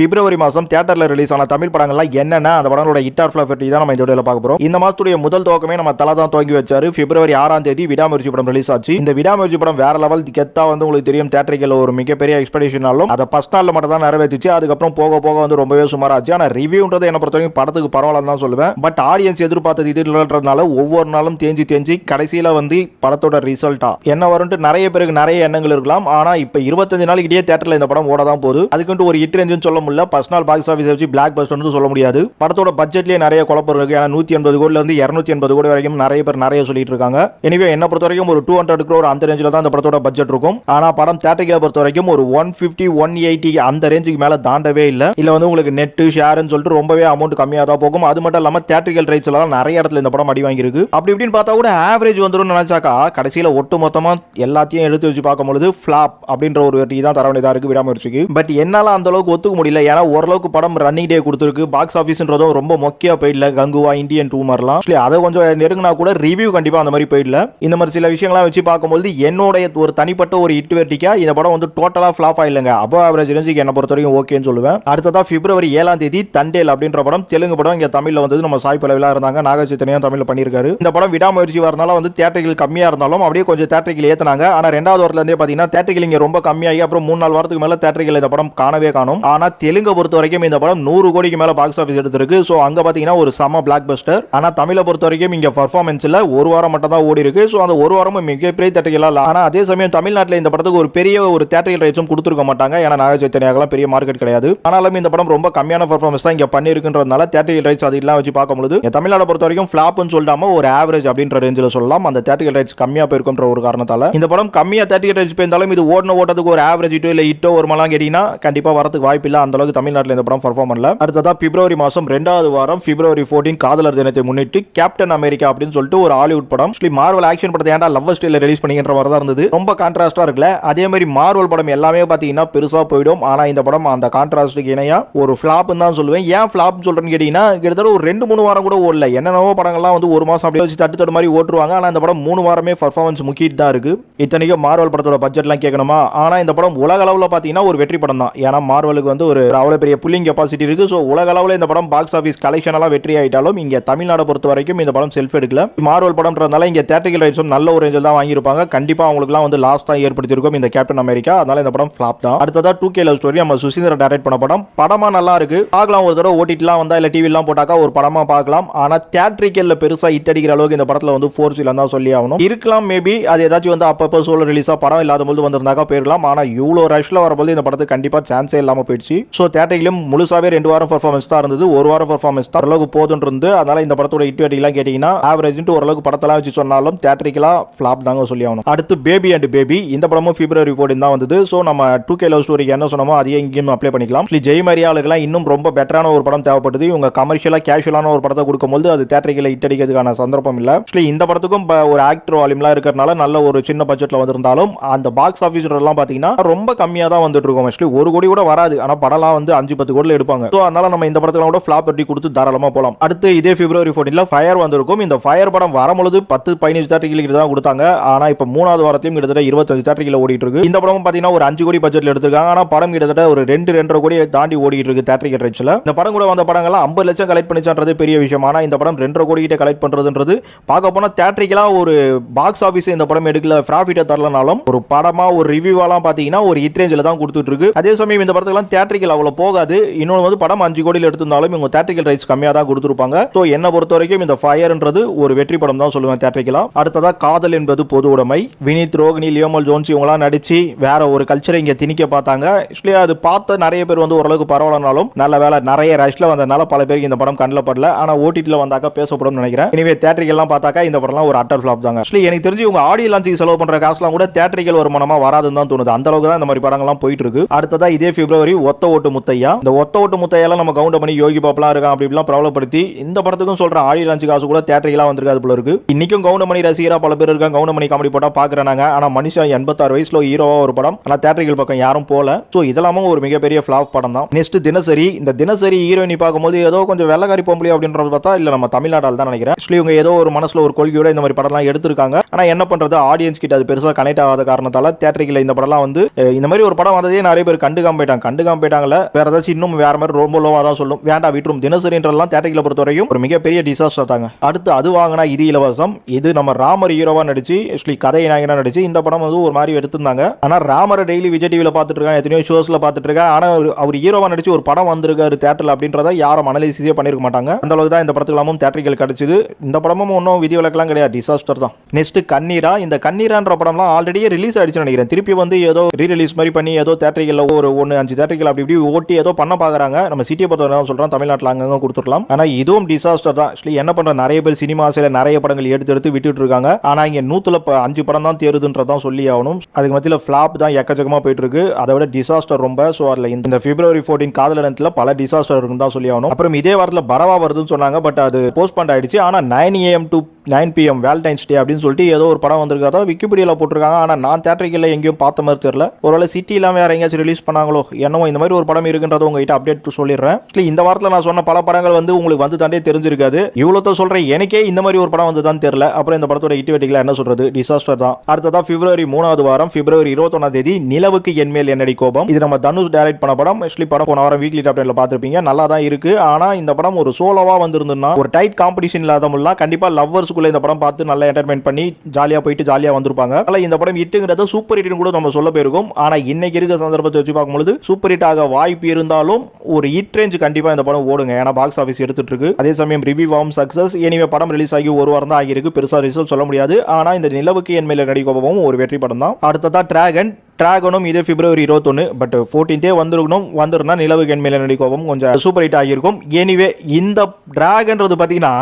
பிப்ரவரி மாதம் தியேட்டரில் ரிலீஸ் ஆன தமிழ் படங்கள்லாம் என்னென்ன? அந்த படங்களோட ஹிட்டார் ஃபிளாப் பற்றி தான் நம்ம இந்த வீடியோவில் பார்க்க போகிறோம் இந்த மாதத்துடைய முதல் துவக்கமே நம்ம தலை தான் துவங்கி வச்சாரு. பிப்ரவரி ஆறாம் தேதி விடாமுயற்சி படம் ரிலீஸ் ஆச்சு. இந்த விடாமுயற்சி படம் வேற லெவல் கெத்தா வந்து உங்களுக்கு தெரியும். தேட்டரிக்கல ஒரு மிகப்பெரிய எக்ஸ்பெக்டேஷனாலும் அதை ஃபஸ்ட் நாளில் மட்டும் தான் நிறைவேற்றிச்சு. அதுக்கப்புறம் போக போக வந்து ரொம்பவே சுமாராச்சு. ஆனால் ரிவ்யூன்றது என்ன பொறுத்த வரைக்கும் படத்துக்கு பரவாயில்லன்னு தான் சொல்லுவேன். பட் ஆடியன்ஸ் எதிர்பார்த்தது இது இல்லைன்றதுனால ஒவ்வொரு நாளும் தேஞ்சி தேஞ்சி கடைசியில் வந்து படத்தோட ரிசல்ட்டா என்ன வரும்ட்டு நிறைய பேருக்கு நிறைய எண்ணங்கள் இருக்கலாம். ஆனால் இப்போ இருபத்தஞ்சு நாளைக்கிட்டே தேட்டரில் இந்த படம் ஓட தான் போகுது. அதுக்குன்ட்டு ஒரு ஹிட் ரேஞ்சுன்னு சொல்ல முடியல ஃபர்ஸ்ட் நாள் பாக்ஸ் ஆஃபீஸ் வச்சு பிளாக் பஸ்டர்னு சொல்ல முடியாது. படத்தோட பட்ஜெட்லேயே நிறைய குழப்பம் இருக்கு. ஏன்னா நூற்றி எண்பது கோடில இருந்து இரநூத்தி எண்பது கோடி வரைக்கும் நிறைய பேர் நிறைய சொல்லிட்டு இருக்காங்க. எனவே என்ன பொறுத்த வரைக்கும் ஒரு டூ ஹண்ட்ரட் க்ரோர் அந்த ரேஞ்சில் தான் அந்த படத்தோட பட்ஜெட் இருக்கும். ஆனால் படம் தேட்டரிக்கை பொறுத்த வரைக்கும் ஒரு ஒன் ஃபிஃப்டி ஒன் எயிட்டி அந்த ரேஞ்சுக்கு மேலே தாண்டவே இல்லை. இல்லை வந்து உங்களுக்கு நெட்டு ஷேர்னு சொல்லிட்டு ரொம்பவே அமௌண்ட் கம்மியாக தான் போகும். அது மட்டும் இல்லாமல் தேட்டரிக்கல் ரைட்ஸ்ல தான் நிறைய இடத்துல இந்த படம் அடி வாங்கியிருக்கு. அப்படி இப்படின்னு பார்த்தா கூட ஆவரேஜ் வந்துடும் நினைச்சாக்கா கடைசியில் ஒட்டு மொத்தமாக எல்லாத்தையும் எடுத்து வச்சு பார்க்கும்பொழுது ஃபிளாப் அப்படின்ற ஒரு வெற்றி தான் தர வேண்டியதாக இருக்கு விடாமுயற்சிக்கு. பட் என்னால் அந்த அளவுக்கு ஒத்துக்க முடியல. இல்லை ஏன்னா ஓரளவுக்கு படம் ரன்னிங் டே கொடுத்துருக்கு. பாக்ஸ் ஆஃபீஸ்ன்றதும் ரொம்ப மொக்கையா போயிடல. கங்குவா இந்தியன் டூ மாதிரிலாம். Actually, அதை கொஞ்சம் நெருங்கினா கூட ரிவ்யூ கண்டிப்பாக அந்த மாதிரி போயிடல. இந்த மாதிரி சில விஷயங்கள்லாம் வச்சு பார்க்கும்போது என்னுடைய ஒரு தனிப்பட்ட ஒரு இட்டு வெட்டிக்கா இந்த படம் வந்து டோட்டலாக ஃப்ளாப் ஆயில்லைங்க அபோ ஆவரேஜ் ரேஞ்சுக்கு என்னை பொறுத்த வரைக்கும் ஓகேன்னு சொல்லுவேன். அடுத்ததான் பிப்ரவரி ஏழாம் தேதி தண்டேல் அப்படின்ற படம் தெலுங்கு படம் இங்கே தமிழில் வந்தது. நம்ம சாய் பலவிலாக இருந்தாங்க நாகச்சைத்தனையும் தமிழில் பண்ணியிருக்காரு. இந்த படம் விடாமுயற்சி வரனால வந்து தேட்டர்கள் கம்மியாக இருந்தாலும் அப்படியே கொஞ்சம் தேட்டர்கள் ஏற்றினாங்க ஆனால் ரெண்டாவது வாரத்துலேருந்தே பார்த்தீங்கன்னா தேட்டர்கள் இங்கே ரொம்ப கம்மியாகி அப்புறம் மூணு நாள் வாரத்துக்கு மேலே தேட்டர்கள் இந்த படம் காணவே காணும். ஆனால் தெலுங்கை பொறுத்த வரைக்கும் இந்த படம் நூறு கோடிக்கு மேலே பாக்ஸ் ஆஃபீஸ் எடுத்திருக்கு. ஸோ அங்கே பார்த்தீங்கன்னா ஒரு செம பிளாக் பஸ்டர் ஆனால் தமிழை பொறுத்த வரைக்கும் இங்கே பர்ஃபார்மன்ஸில் ஒரு வாரம் மட்டும் தான் ஓடி இருக்கு ஸோ அந்த ஒரு வாரமும் மிகப்பெரிய தேட்டர்களாக இல்லை. ஆனால் அதே சமயம் தமிழ்நாட்டில் இந்த படத்துக்கு ஒரு பெரிய ஒரு தேட்டர்கள் ரைட்ஸும் கொடுத்துருக்க மாட்டாங்க. ஏன்னா நாக சைத்தன்யாக்கெல்லாம் பெரிய மார்க்கெட் கிடையாது. ஆனாலும் இந்த படம் ரொம்ப கம்மியான பர்ஃபார்மன்ஸ் தான் இங்கே பண்ணியிருக்குன்றதுனால தேட்டர்கள் ரைட்ஸ் அது எல்லாம் வச்சு பார்க்கும்போது இங்க தமிழ்நாடு பொறுத்த வரைக்கும் ஃபிளாப்னு சொல்லாம ஒரு ஆவரேஜ் அப்படின்ற ரேஞ்சில் சொல்லலாம். அந்த தேட்டர்கள் ரைட்ஸ் கம்மியாக போயிருக்குன்ற ஒரு காரணத்தால. இந்த படம் கம்மியாக தேட்டர்கள் ரைட்ஸ் போயிருந்தாலும் இது ஓடின ஓட்டத்துக்கு ஒரு ஆவரேஜ் இட்டோ இல்லை இட்டோ ஒரு மலாம் கேட்டீங்கன்னா கண்டிப்பாக வரதுக்கு வாய்ப்பு இல்லை அந்த அளவுக்கு தமிழ்நாட்டில் இந்த படம் பர்ஃபார்ம் பண்ணல. அடுத்ததா பிப்ரவரி மாதம் ரெண்டாவது வாரம் பிப்ரவரி ஃபோர்டீன் காதலர் தினத்தை முன்னிட்டு கேப்டன் அமெரிக்கா அப்படின்னு சொல்லிட்டு ஒரு ஹாலிவுட் படம். ஆக்சுவலி மார்வல் ஆக்ஷன் படத்தை ஏன்டா லவ் ஸ்டைல ரிலீஸ் பண்ணிக்கிற மாதிரி தான் இருந்தது. ரொம்ப கான்ட்ராஸ்டா இருக்குல்ல. அதே மாதிரி மார்வல் படம் எல்லாமே பார்த்தீங்கன்னா பெருசாக போயிடும். ஆனால் இந்த படம் அந்த கான்ட்ராஸ்டுக்கு இணையா ஒரு ஃபிளாப்னு தான் சொல்லுவேன். ஏன் ஃபிளாப் சொல்றேன்னு கேட்டீங்கன்னா கிட்டத்தட்ட ஒரு ரெண்டு மூணு வாரம் கூட ஓடல. என்னென்னவோ படங்கள்லாம் வந்து ஒரு மாதம் அப்படியே வச்சு தட்டு தட்டு மாதிரி ஓட்டுருவாங்க. ஆனால் இந்த படம் மூணு வாரமே பர்ஃபார்மன்ஸ் முக்கிட்டு தான் இருக்கு. இத்தனைக்கும் மார்வல் படத்தோட பட்ஜெட்லாம் கேட்கணுமா? ஆனால் இந்த படம் உலக அளவில் பார்த்தீங்கன்னா ஒரு வெற்றி படம் தான். ஏன்னா மார்வலுக்கு வந்து ஒரு ஒரு அவ்வளோ பெரிய புல்லிங் கெப்பாசிட்டி இருக்குது ஸோ உலக அளவில் இந்த படம் பாக்ஸ் ஆஃபீஸ் கலெக்ஷன் எல்லாம் வெற்றி ஆயிட்டாலும் இங்கே தமிழ்நாடு பொறுத்த வரைக்கும் இந்த படம் செல்ஃப் எடுக்கல. மார்வல் படம்ன்றதுனால இங்கே தேட்டரிக்கல் ரைட்ஸும் நல்ல ஒரு ரேஞ்சில் தான் வாங்கியிருப்பாங்க. கண்டிப்பாக அவங்களுக்குலாம் வந்து லாஸ்ட் தான் ஏற்படுத்தியிருக்கும் இந்த கேப்டன் அமெரிக்கா அதனால இந்த படம் ஃப்ளாப் தான். அடுத்ததாக டூ கே லவ் ஸ்டோரி நம்ம சுசீந்திரா டைரக்ட் பண்ண படம். படமாக நல்லா இருக்கு. பார்க்கலாம் ஒரு தடவை ஓட்டிட்டுலாம் வந்தால் இல்லை டிவிலாம் போட்டாக்கா ஒரு படமாக பார்க்கலாம். ஆனால் தேட்டரிக்கல்ல பெருசாக ஹிட் அடிக்கிற அளவுக்கு இந்த படத்தில் வந்து ஃபோர் சீலாம் தான் சொல்லி ஆகணும். இருக்கலாம் மேபி அது ஏதாச்சும் வந்து அப்பப்போ சோலோ ரிலீஸாக படம் இல்லாத போது வந்திருந்தாக்கா போயிடலாம் ஆனால் இவ்வளோ ரஷ்ல வரும்போது இந்த படத்துக்கு கண்டிப்பாக சான்ஸே இல்லாமல் போயிடுச்சு. ஸோ தேட்டரிலும் முழுசாகவே ரெண்டு வாரம் பர்ஃபார்மன்ஸ் தான் இருந்தது. ஒரு வாரம் பர்ஃபார்மன்ஸ் தான் ஓரளவுக்கு போதுன்னு இருந்து அதனால இந்த படத்தோட இட்டு அடிக்கலாம் கேட்டிங்கன்னா ஆவரேஜ்ட்டு ஓரளவுக்கு படத்தெல்லாம் வச்சு சொன்னாலும் தேட்டரிக்கெல்லாம் ஃப்ளாப் தாங்க சொல்லி ஆகணும். அடுத்து பேபி அண்ட் பேபி இந்த படமும் பிப்ரவரி போர்டின் தான் வந்தது. ஸோ நம்ம டூ கே லவ் ஸ்டோரிக்கு என்ன சொன்னோமோ அதையே இங்கேயும் அப்ளை பண்ணிக்கலாம். Actually, ஜெய் மரியாளுக்கெல்லாம் இன்னும் ரொம்ப பெட்டரான ஒரு படம் தேவைப்படுது. இவங்க கமர்ஷியலாக கேஷுவலான ஒரு படத்தை கொடுக்கும்போது அது தேட்டரிக்கில் இட்டு அடிக்கிறதுக்கான சந்தர்ப்பம் இல்லை. ஆக்சுவலி இந்த படத்துக்கும் ஒரு ஆக்டர் வால்யூம்லாம் இருக்கிறனால நல்ல ஒரு சின்ன பட்ஜெட்டில் வந்திருந்தாலும் அந்த பாக்ஸ் ஆஃபீஸ்லாம் பார்த்தீங்கன்னா ரொம்ப கம்மியாக தான் வந்துட்டு இருக்கோம். ஆக்சுவலி ஒரு கோடி கூட வராது. ஆனால் படம் படம்லாம் வந்து அஞ்சு பத்து கோடியில் எடுப்பாங்க. ஸோ அதனால நம்ம இந்த படத்துலாம் கூட ஃபிளாப் வெட்டி கொடுத்து தாராளமாக போகலாம் அடுத்து இதே பிப்ரவரி ஃபோர்டீனில் ஃபயர் வந்திருக்கும். இந்த ஃபயர் படம் வரும்பொழுது பத்து பதினஞ்சு தேட்டரிகளுக்கு தான் கொடுத்தாங்க. ஆனால் இப்போ மூணாவது வாரத்தையும் கிட்டத்தட்ட இருபத்தஞ்சு தேட்டரிகள் ஓடிட்டு இருக்கு. இந்த படமும் பார்த்தீங்கன்னா ஒரு அஞ்சு கோடி பட்ஜெட்டில் எடுத்திருக்காங்க. ஆனால் படம் கிட்டத்தட்ட ஒரு ரெண்டு ரெண்டரை கோடி தாண்டி ஓடிட்டு இருக்கு தேட்டரி ரைட்ஸில் இந்த படம் கூட வந்த படங்கள்லாம் ஐம்பது லட்சம் கலெக்ட் பண்ணிச்சான்றது பெரிய விஷயம். ஆனால் இந்த படம் ரெண்டரை கோடி கிட்ட கலெக்ட் பண்ணுறதுன்றது பார்க்க போனால் தேட்டரிக்கலாக ஒரு பாக்ஸ் ஆஃபீஸ் இந்த படம் எடுக்கல. ப்ராஃபிட்டை தரலனாலும் ஒரு படமா ஒரு ரிவ்யூவெல்லாம் பார்த்தீங்கன்னா ஒரு ஹிட் ரேஞ்சில் தான் கொடுத்துட்டு இருக்கு. அதே சமயம் இந்த படத்துக்குலாம் தேட்டரிக்கல் அவ்வளோ போகாது. இன்னொன்று வந்து படம் அஞ்சு கோடியில் எடுத்திருந்தாலும் இவங்க தேட்டரிக்கல் ரைட்ஸ் கம்மியாக தான் கொடுத்துருப்பாங்க. ஸோ என்னை பொறுத்த வரைக்கும் இந்த ஃபயர்ன்றது ஒரு வெற்றி படம் தான் சொல்லுவேன் தேட்டரிக்கலா அடுத்ததாக காதல் என்பது பொது உடைமை. வினித் ரோகிணி லியோமல் ஜோன்ஸ் இவங்களாம் நடிச்சு வேற ஒரு கல்ச்சரை இங்கே திணிக்க பார்த்தாங்க. ஆக்சுவலி அது பார்த்த நிறைய பேர் வந்து ஓரளவுக்கு பரவாயில்லனாலும் நல்ல வேலை நிறைய ரஷ்ல வந்ததுனால பல பேருக்கு இந்த படம் கண்ணில் படல. ஆனால் ஓடிடியில் வந்தாக்கா பேசப்படும் நினைக்கிறேன். இனிமே தேட்டரிக்கெல்லாம் பார்த்தாக்கா இந்த படம்லாம் ஒரு அட்டர் ஃபிளாப் தாங்க. ஆக்சுவலி எனக்கு தெரிஞ்சு உங்க ஆடியோ லான்ச்சுக்கு செலவு பண்ற காசுலாம் கூட தேட்டரிக்கல் ஒரு மனமா வராதுன்னு தான் தோணுது. அந்த அளவுக்கு தான் இந்த மாதிரி படங்கள்லாம் போயிட்டு இருக்கு. அடுத்ததா இதே பிப்ரவரி ஒத்த ஓட்டு முத்தையா? இந்த ஒத்த ஓட்டு முத்தையெல்லாம் நம்ம கவுண்ட் பண்ணி யோகி பாப்பெல்லாம் இருக்கான் அப்படி இப்படிலாம் பிரபலப்படுத்தி இந்த படத்துக்கும் சொல்ற ஆடியோ லான்ச்சு காசு கூட தேட்டரிக்கெல்லாம் வந்திருக்காது போல இருக்கு. இன்னைக்கும் கவுண்டமணி ரசிகரா பல பேர் இருக்காங்க. கவுண்டமணி காமெடி போட்டா பாக்குறாங்க ஆனா மனுஷன் எண்பத்தாறு வயசுல ஹீரோவா ஒரு படம். ஆனா தேட்டரிகள் பக்கம் யாரும் போல. ஸோ இதெல்லாமும் ஒரு மிகப்பெரிய ஃபிளாப் படம் தான். நெக்ஸ்ட் தினசரி இந்த தினசரி ஹீரோயினி பார்க்கும்போது ஏதோ கொஞ்சம் வெள்ளக்காரி பொம்பளை அப்படின்றது பார்த்தா இல்ல நம்ம தமிழ்நாடால் தான் நினைக்கிறேன். ஆக்சுவலி இவங்க ஏதோ ஒரு மனசுல ஒரு கொள்கையோட இந்த மாதிரி படம்லாம் எடுத்திருக்காங்க. ஆனா என்ன பண்றது? ஆடியன்ஸ் கிட்ட அது பெருசா கனெக்ட் ஆகாத காரணத்தால தேட்டரிகள் இந்த படம்லாம் வந்து இந்த மாதிரி ஒரு படம் வந்ததே நிறைய பேர் கண்டுக்காம போயிட்டாங்க. கண்டுக்காம போயிட்டாங்க. சொன்னாங்கல்ல? வேற ஏதாச்சும் இன்னும் வேற மாதிரி ரொம்ப லோவா தான் சொல்லும். வேண்டாம் விட்டுரும். தினசரின்றெல்லாம் தேட்டரிகளை பொறுத்தவரையும் ஒரு மிகப்பெரிய டிசாஸ்டர் தாங்க. அடுத்து அது வாங்கினா இது இலவசம். இது நம்ம ராமர் ஹீரோவா நடிச்சு ஆக்சுவலி கதை நாயகனா நடிச்சு இந்த படம் வந்து ஒரு மாதிரி எடுத்திருந்தாங்க. ஆனா ராமரை டெய்லி விஜய் டிவில பார்த்துட்டு இருக்கான் எத்தனையோ ஷோஸ்ல பார்த்துட்டு இருக்கேன் ஆனா அவர்- ஹீரோவாக ஹீரோவா நடிச்சு ஒரு படம் வந்திருக்காரு தேட்டர்ல அப்படின்றத யாரும் அனலைசிஸே பண்ணிருக்க மாட்டாங்க. அந்த அளவுக்கு தான் இந்த படத்துக்கு தேட்டரிகள் கிடைச்சிது. இந்த படமும் ஒன்றும் விதி விலக்கெல்லாம் கிடையாது. டிசாஸ்டர் தான். நெக்ஸ்ட் கண்ணீரா? இந்த கண்ணீரான்ற படம்லாம் ஆல்ரெடியே ரிலீஸ் ஆயிடுச்சு நினைக்கிறேன். திருப்பி வந்து ஏதோ ரீ ரிலீஸ் மாதிரி பண்ணி ஏதோ தேட்டரிகளில் ஒரு ஒன்று அஞ்சு தேட்டரிகள் அப்படி இப்படி ஓட்டி ஏதோ பண்ண பார்க்குறாங்க நம்ம சிட்டியை பொறுத்தவரை தான் சொல்கிறோம் தமிழ்நாட்டில் அங்கங்க கொடுத்துடலாம். ஆனால் இதுவும் டிசாஸ்டர் தான். ஆக்சுவலி என்ன பண்ணுற நிறைய பேர் சினிமாஸில் நிறைய படங்கள் எடுத்து எடுத்து விட்டுட்டு இருக்காங்க. ஆனால் இங்கே நூற்றுல அஞ்சு படம் தான் தேருதுன்றதான் சொல்லி ஆகணும். அதுக்கு மத்தியில் ஃப்ளாப் தான் எக்கச்சக்கமாக போயிட்டு இருக்கு அதை விட டிசாஸ்டர் ரொம்ப. ஸோ அதில் இந்த பிப்ரவரி ஃபோர்டீன் காதலனத்தில் பல டிசாஸ்டர் இருக்குன்னு தான் சொல்லி ஆகணும். அப்புறம் இதே வாரத்தில் பரவா வருதுன்னு சொன்னாங்க. பட் அது போஸ்ட்பாண்ட் ஆயிடுச்சு. ஆனால் nine AM to nine PM Valentine's day அப்படின்னு சொல்லிட்டு ஏதோ ஒரு படம் வந்திருக்காதோ விக்கிபீடியாவில் போட்டிருக்காங்க. ஆனால் நான் தேட்டரிகளில் எங்கேயும் பார்த்த மாதிரி தெரியல. ஒருவேளை இல்லாமல் வேற எங்கேயாச்சும் ரிலீஸ் பண்ணாங்களோ என்னவோ இந்த மாதிரி ஒரு படம் இருக்குன்றத உங்ககிட்ட அப்டேட் சொல்லிடுறேன். இந்த வாரத்தில் நான் சொன்ன பல படங்கள் வந்து உங்களுக்கு வந்து தாண்டே தெரிஞ்சிருக்காது. இவ்வளோ சொல்கிறேன் எனக்கே இந்த மாதிரி ஒரு படம் வந்து தான் தெரியல. அப்புறம் இந்த படத்தோட இட்டிவேட்டிகளை என்ன சொல்றது? டிசாஸ்டர் தான். அடுத்ததான் பிப்ரவரி மூணாவது வாரம் பிப்ரவரி இருபத்தொன்னாம் தேதி நிலவுக்கு என்மேல் என்னடி கோபம்? இது நம்ம தனுஷ் டைரக்ட் பண்ண படம். ஆக்சுவலி படம் போன வாரம் வீக்லி டாப் டென்ல பார்த்துருப்பீங்க. நல்லா தான் இருக்கு. ஆனால் இந்த படம் ஒரு சோலோவா வந்திருந்ததுன்னா ஒரு டைட் காம்படிஷன் இல்லாதவங்களாம் லவ்வர்ஸ் மந்த்ஸ்க்குள்ளே இந்த படம் பார்த்து நல்லா என்டர்டைன்மெண்ட் பண்ணி ஜாலியாக போயிட்டு ஜாலியாக வந்திருப்பாங்க. ஆனால் இந்த படம் ஹிட்டுங்கிறத சூப்பர் ஹிட்னு கூட நம்ம சொல்ல போயிருக்கோம். ஆனால் இன்னைக்கு இருக்க சந்தர்ப்பத்தை வச்சு பார்க்கும்போது சூப்பர் ஹிட் ஆக வாய்ப்பு இருந்தாலும் ஒரு ஹிட் ரேஞ்ச் கண்டிப்பாக இந்த படம் ஓடுங்க. ஏன்னா பாக்ஸ் ஆஃபீஸ் எடுத்துட்டு இருக்கு அதே சமயம் ரிவ்யூ ஆகும் சக்சஸ் இனிமே படம் ரிலீஸ் ஆகி ஒரு வாரம் தான் ஆகியிருக்கு. பெருசாக ரிசல்ட் சொல்ல முடியாது. ஆனால் இந்த நிலவுக்கு என் மேல நடிகோபமும் ஒரு வெற்றி படம் தான் அடுத்ததான் டிராகன் டிராகனும் இதே பிப்ரவரி இருபத்தொன்று பட் ஃபோர்டீன்த்தே வந்திருக்கணும். வந்திருந்தா நிலவு கண்மையில நடிக்கவும் கொஞ்சம் சூப்பர் ஹிட் ஆகியிருக்கும். எனிவே இந்த டிராகன்றது பார்த்தீங்கன்னா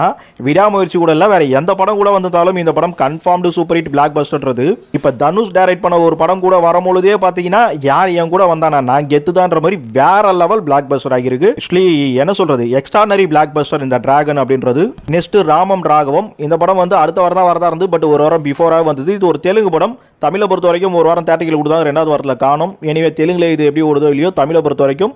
விடாமுயற்சி கூட இல்லை வேற எந்த படம் கூட வந்தாலும் இந்த படம் கன்ஃபார்ம்டு சூப்பர் ஹிட் பிளாக் பஸ்டர்ன்றது இப்போ தனுஷ் டைரக்ட் பண்ண ஒரு படம் கூட வரும்பொழுதே பார்த்தீங்கன்னா யார் என் கூட வந்தானா? நான் கெத்துதான்ற மாதிரி வேற லெவல் பிளாக் பஸ்டர் ஆகியிருக்கு. ஆக்சுவலி என்ன சொல்றது? எக்ஸ்ட்ரானரி பிளாக் பஸ்டர் இந்த டிராகன் அப்படின்றது. நெக்ஸ்ட் ராமம் ராகவம். இந்த படம் வந்து அடுத்த வாரம் தான் வரதா இருந்து பட் ஒரு வாரம் பிஃபோராக வந்தது. இது ஒரு தெலுங்கு படம். தமிழை பொறுத்த வரைக்கும் ஒரு வாரம் தேட்டரில் கொடுத்தாங்க ரெண்டாவது வாரத்தில் காணும். எனிவே தெலுங்கில் இது எப்படி ஓடுதோ இல்லையோ தமிழை பொறுத்த வரைக்கும்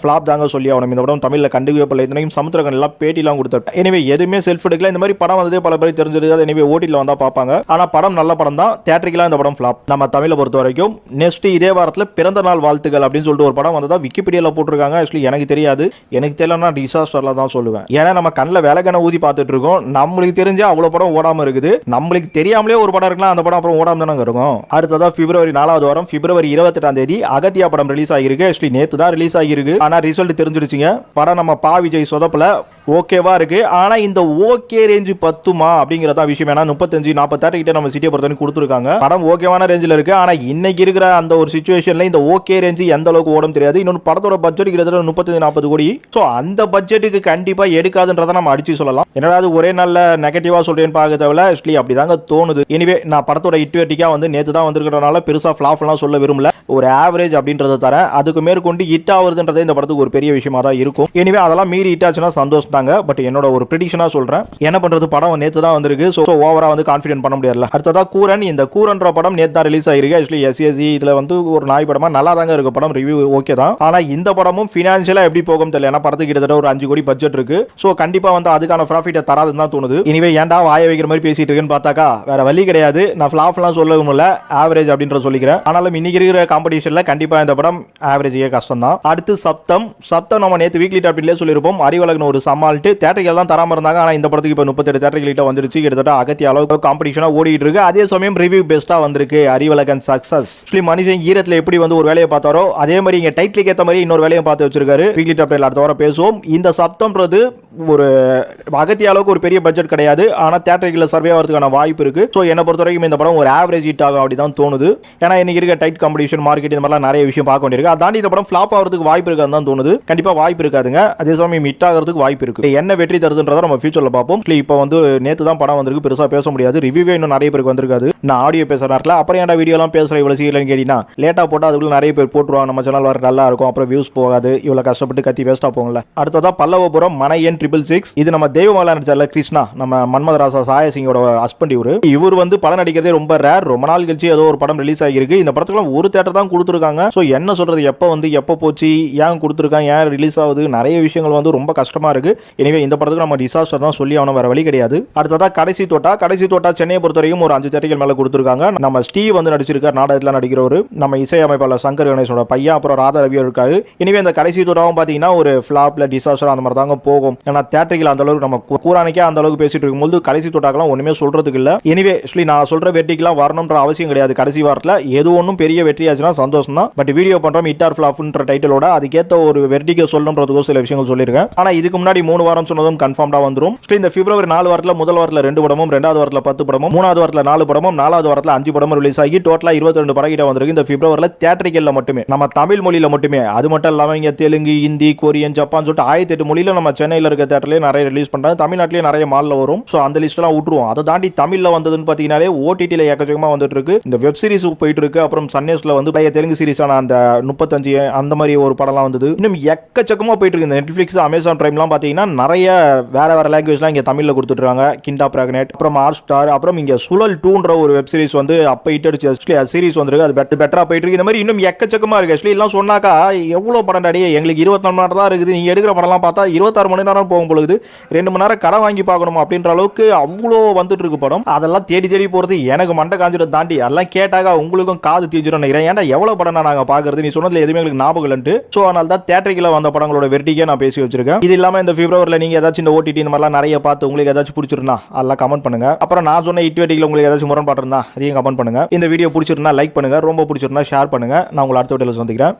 ஃப்ளாப் தாங்க சொல்லி ஆகணும். இந்த படம் தமிழில் கண்டுக்கவே பல இத்தனைக்கும் சமுத்திரகன் எல்லாம் பேட்டிலாம் கொடுத்தாரு எனவே எதுவுமே செல்ஃப் எடுக்கல. இந்த மாதிரி படம் வந்ததே பல பேர் தெரிஞ்சிருக்காது. எனவே ஓட்டியில் வந்தால் பார்ப்பாங்க. ஆனால் படம் நல்ல படம் தான். தேட்டரிக்கெலாம் இந்த படம் ஃப்ளாப் நம்ம தமிழை பொறுத்த வரைக்கும் நெக்ஸ்ட் இதே வாரத்தில் பிறந்த நாள் வாழ்த்துக்கள் அப்படின்னு சொல்லிட்டு ஒரு படம் வந்ததா விக்கிபீடியாவில் போட்டிருக்காங்க. ஆக்சுவலி எனக்கு தெரியாது. எனக்கு தெரியலன்னா டிசாஸ்டரில் தான் சொல்லுவேன். ஏன்னா நம்ம கண்ணில் விலகனை ஊதி பார்த்துட்டு இருக்கோம். நம்மளுக்கு தெரிஞ்சு அவ்வளோ படம் ஓடாமல் இருக்குது. நம்மளுக்கு தெரியாமலே ஒரு படம் இருக்கலாம். அந்த படம் அப்புறம் ஓடாமல் தானே இருக்கும். அடுத்ததா பிப்ரவரி நாலாவது வாரம் பிப்ரவரி இருபத்தெட்டாம் தேதி அகத்தியா படம் ரிலீஸ் ஆகியிருக்கு. ஆக்சுவலி நேற்று தான் ரிலீஸ் ஆகியிருக்கு. ஆனா ரிசல்ட் தெரிஞ்சிருச்சுங்க படம் நம்ம பா விஜய் சொதப்பல. ஓகேவா இருக்குது ஆனால் இந்த ஓகே ரேஞ்சு பத்துமா அப்படிங்கிறதா விஷயம். ஏன்னா முப்பத்தஞ்சு நாற்பத்தாறு கிட்ட நம்ம சிட்டியை பொறுத்தவரைக்கும் கொடுத்துருக்காங்க. படம் ஓகேவான ரேஞ்சில் இருக்குது ஆனால் இன்னைக்கு இருக்கிற அந்த ஒரு சுச்சுவேஷனில் இந்த ஓகே ரேஞ்சு எந்த அளவுக்கு ஓடும் தெரியாது. இன்னொன்று படத்தோட பட்ஜெட் கிட்டத்தட்ட முப்பத்தஞ்சு நாற்பது கோடி. ஸோ அந்த பட்ஜெட்டுக்கு கண்டிப்பாக எடுக்காதுன்றதை நம்ம அடிச்சு சொல்லலாம். என்னடா அது ஒரே நல்ல நெகட்டிவாக சொல்கிறேன்னு பார்க்க தேவையில்ல. ஆக்சுவலி அப்படிதாங்க தோணுது. எனிவே நான் படத்தோட இட்வெட்டிக்காக வந்து நேற்று தான் வந்திருக்கிறனால பெருசாக ஃப்ளாஃப்லாம் சொல்ல விரும்பல. ஒரு ஆவரேஜ் அப்படின்றத தரேன். அதுக்கு மேற்கொண்டு ஹிட் ஆகுதுன்றதே இந்த படத்துக்கு ஒரு பெரிய விஷயமா தான் இருக்கும். எனிவே அதெல்லாம் மீறி ஹிட் ஆச்சுன்னா சந்தோஷம் தாங்க பட் என்னோட ஒரு ப்ரிடிக்ஷனா சொல்றேன். என்ன பண்றது? படம் நேத்து தான் வந்திருக்கு. ஸோ ஓவரா வந்து கான்ஃபிடென்ட் பண்ண முடியாதுல அடுத்ததா கூரன். இந்த கூரன்ற படம் நேத்து தான் ரிலீஸ் ஆயிருக்கு. ஆக்சுவலி எஸ்எஸ்சி இதுல வந்து ஒரு நாய் படமா நல்லா தாங்க இருக்கு படம். ரிவ்யூ ஓகே தான். ஆனா இந்த படமும் ஃபினான்ஷியலா எப்படி போகும் தெரியல. ஏன்னா படத்துக்கு கிட்டத்தட்ட ஒரு அஞ்சு கோடி பட்ஜெட் இருக்கு. ஸோ கண்டிப்பா வந்து அதுக்கான ப்ராஃபிட்டை தராதுன்னு தான் தோணுது. இனிவே ஏன்டா வாய வைக்கிற மாதிரி பேசிட்டு இருக்குன்னு பார்த்தாக்கா வேற வழி கிடையாது. நான் ஃப்ளாஃப்லாம் சொல்லவும் இல்லை ஆவரேஜ் அப்படின்ற சொல்லிக்கிறேன். ஆனாலும் இன்னைக்கு இருக்கிற காம்படிஷனில் கண்டிப்பா இந்த படம் ஆவரேஜே கஷ்டம் தான் அடுத்து சப்தம். சப்தம் நம்ம நேற்று வீக்லி டாபிக்லேயே சொல்லியிருப்போம். அறிவழகன் ஒரு சமாளிட்டு தேட்டர்கள் தான் தராமல் இருந்தாங்க. ஆனால் இந்த படத்துக்கு இப்போ முப்பத்தெட்டு தேட்டர்கள் கிட்ட வந்துருச்சு. கிட்டத்தட்ட அகத்திய அளவுக்கு காம்படிஷனாக ஓடிட்டு இருக்கு. அதே சமயம் ரிவ்யூ பெஸ்ட்டாக வந்திருக்கு. அறிவழகன் சக்சஸ் மனுஷன் ஈரத்தில் எப்படி வந்து ஒரு வேலையை பார்த்தாரோ அதே மாதிரி இங்கே டைட்டிலுக்கு ஏற்ற மாதிரி இன்னொரு வேலையை பார்த்து வச்சிருக்காரு. வீக்லி டாபிக் அடுத்த வாரம் பேசுவோம். இந்த சப்தம்ன்றது ஒரு அகத்திய அளவுக்கு ஒரு பெரிய பட்ஜெட் கிடையாது. ஆனால் தேட்டர்களில் சர்வே ஆகிறதுக்கான வாய்ப்பு இருக்கு. ஸோ என்னை பொறுத்த வரைக்கும் இந்த படம் ஒரு ஆவரேஜ் ஹிட் ஆகும் அப்படி தான் தோணுது. ஏன்னா இன்னைக்கு இருக்க டைட் காம்படிஷன் மார்க்கெட் இந்த மாதிரிலாம் நிறைய விஷயம் பார்க்க வேண்டியிருக்கு. அதாண்டி இந்த படம் ஃபிளாப் ஆகிறதுக்கு வாய்ப்பு இருக்காது தான் தோணுது. கண்டிப்பாக வாய்ப்பு இருக்காதுங்க. அதே சமயம் ஹிட் ஆகிறதுக்கு வாய்ப்பு இருக்கு. என்ன வெற்றி தருதுன்றதை நம்ம ஃபியூச்சர்ல பார்ப்போம். இப்போ வந்து நேத்து தான் படம் வந்திருக்கு. பெருசா பேச முடியாது. ரிவ்யூவே இன்னும் நிறைய பேருக்கு வந்திருக்காது. நான் ஆடியோ பேசுறேன் அப்புறம் ஏன்டா வீடியோலாம் பேசுற இவ்வளவு சீரியல்னு கேட்டீங்கன்னா லேட்டா போட்டால் அதுக்குள்ள நிறைய பேர் போட்டுருவாங்க. நம்ம சேனல் வர நல்லா இருக்கும். அப்புறம் வியூஸ் போகாது. இவ்வளவு கஷ்டப்பட்டு கத்தி வேஸ்டா போகல அடுத்ததா பல்லவபுரம் மனையன் ட்ரிபிள் சிக்ஸ் இது நம்ம தெய்வமாலா நடிச்சார்ல கிருஷ்ணா நம்ம மன்மதராசா சாயசிங்கோட ஹஸ்பண்ட் இவரு. இவர் வந்து படம் நடிக்கிறதே ரொம்ப ரேர் ரொம்ப நாள் கழிச்சு ஏதோ ஒரு படம் ரிலீஸ் ஆகிருக்கு இந்த படத்துக்குலாம் ஒரு தேட்டர் தான் கொடுத்துருக்காங்க. ஸோ என்ன சொல்றது? எப்போ வந்து எப்போ போச்சு? ஏன் கொடுத்துருக்காங்க? ஏன் ரிலீஸ் ஆகுது? நிறைய விஷயங்கள் வந்து ரொம்ப கஷ்டமா இருக்கு. எனவே இந்த படத்துக்கு நம்ம டிசாஸ்டர் தான் சொல்லி அவன வேற வழி கிடையாது. அடுத்ததா கடைசி தோட்டா. கடைசி தோட்டா சென்னையை பொறுத்தவரைக்கும் ஒரு அஞ்சு தேட்டிகள் மேலே கொடுத்துருக்காங்க. நம்ம ஸ்டீவ் வந்து நடிச்சிருக்கார் நாடகத்தில் நடிக்கிறவர். நம்ம இசையமைப்பாளர் சங்கர் கணேசனோட பையன் அப்புறம் ராதா ரவியும் இருக்காரு. எனவே இந்த கடைசி தோட்டாவும் பார்த்தீங்கன்னா ஒரு ஃபிளாப்ல டிசாஸ்டர் அந்த மாதிரி தாங்க போகும். ஏன்னா தேட்டரிகள் அந்த அளவுக்கு நம்ம கூ- கூரானிக்கே அந்த அளவுக்கு பேசிட்டு இருக்கும்போது கடைசி தோட்டாக்கெல்லாம் ஒண்ணுமே சொல்றதுக்கு இல்ல. எனிவே ஆக்சுவலி நான் சொல்ற வெற்றிக்கெல்லாம் வரணும்ன்ற அவசியம் கிடையாது. கடைசி வாரத்தில் எது ஒன்றும் பெரிய வெற்றி ஆச்சுன்னா சந்தோஷம் தான் பட் வீடியோ பண்றோம் இட்டார் ஃபிளாப்ன்ற டைட்டிலோட அதுக்கேற்ற ஒரு வெற்றிக்கு சொல்லணுன்றதுக்கோ சில விஷயங்கள் சொல்லியிருக்கேன். ஆனா இதுக்கு முன்னாடி மூணு வாரம் சொன்னதும் கன்ஃபார்ம்டா வந்துரும். இந்த பிப்ரவரி நாலு வாரத்தில் முதல் வாரத்தில் ரெண்டு படமும் ரெண்டாவது வாரத்தில் பத்து படமும் மூணாவது வாரத்தில் நாலு படமும் நாலாவது வாரத்தில் அஞ்சு படமும் ரிலீஸ் ஆகி டோட்டலா இருபத்தி ரெண்டு படம் கிட்ட வந்திருக்கு. இந்த பிப்ரவரியில் தியேட்டரிக்கல்ல மட்டுமே நம்ம தமிழ் மொழியில மட்டுமே. அது மட்டும் இல்லாமல் இங்கே தெலுங்கு ஹிந்தி கொரியன் ஜப்பான் சொல்லிட்டு ஆயிரத்தி எட்டு மொழியில் நம்ம சென்னையில் இருக்க தேட்டர்லேயே நிறைய ரிலீஸ் பண்ணுறாங்க தமிழ்நாட்டிலேயே நிறைய மாலில் வரும். ஸோ அந்த லிஸ்ட்லாம் விட்டுருவோம். அதை தாண்டி தமிழில் வந்ததுன்னு பார்த்தீங்கன்னாலே ஓடிடியில் எக்கச்சக்கமா வந்துட்டு இருக்கு. இந்த வெப் சீரிஸ் போயிட்டு இருக்கு. அப்புறம் சன்னேஸில் வந்து பழைய தெலுங்கு சீரிஸான அந்த முப்பத்தஞ்சு அந்த மாதிரி ஒரு படம்லாம் வந்தது. இன்னும் எக்கச்சக்கமாக போயிட்டு இருக்கு. இந்த நெட்ஃப்ளிக்ஸ் அமேசான் பிரைம்லாம் பார்த்தீங்கன்னா நிறைய வேறு வேறு லாங்குவேஜ்லாம் இங்கே தமிழில் கொடுத்துட்றாங்க கிண்டா பிராக்னெட் அப்புறம் ஆர் ஸ்டார் அப்புறம் இங்கே சுழல் டூன்ற ஒரு வெப் சீரிஸ் வந்து அப்போ ஹிட் அடிச்சு சீரிஸ் வந்துருக்கு. அது பெட்டர் பெட்டராக போயிட்டு இருக்கு இந்த மாதிரி இன்னும் எக்கச்சக்கமாக இருக்குது ஆக்சுவலி எல்லாம் சொன்னாக்கா எவ்வளோ படம் அடி எங்களுக்கு இருபத்தி நாலு மணி நேரம் தான் இருக்குது. நீங்கள் எடுக்கிற படம்லாம் பார்த்தா இருபத்தாறு மணி நேரம் போகும் பொழுது ரெண்டு மணி நேரம் கடை வாங்கி பார்க்கணும் அப்படின்ற அளவுக்கு அவ்வளோ வந்துட்டு இருக்கு படம். அதெல்லாம் தேடி தேடி போகிறது எனக்கு மண்டை காஞ்சிடும் தாண்டி அதெல்லாம் கேட்டாக்கா உங்களுக்கும் காது தீஞ்சிடும் நினைக்கிறேன். ஏன்டா எவ்வளோ படம் நாங்கள் பார்க்குறது? நீ சொன்னதில் எதுவுமே எங்களுக்கு ஞாபகம் இல்லைன்ட்டு ஸோ அதனால தான் தேட்டரிக்கில் வந்த படங்களோட வெர்டிக்கே நான் பேசி வச்சிருக்கேன். இது இல்லாமல் இந்த பிப்ரவரியில் நீங்கள் ஏதாச்சும் இந்த ஓடிடி இந்த மாதிரிலாம் நிறைய பார்த்து உங்களுக்கு ஏதாச்சும் பிடிச்சிருந்தா அதெல்லாம் கமெண்ட் பண்ணுங்க. அப்புறம் நான் சொன்ன இட்வேட்டியில் உங்களுக்கு ஏதாச்சும் முரண்பாடு இருந்தா அதையும் கமெண்ட் பண்ணுங்க. இந்த வீடியோ பிடிச்சிருந்தா லைக் பண்ணுங்க ரொம்ப பிடிச்சிருந்தா ஷேர் பண்ணுங்க. நான் உங்களை அடுத்த வீடியோவில் சந்திக்கிறேன்.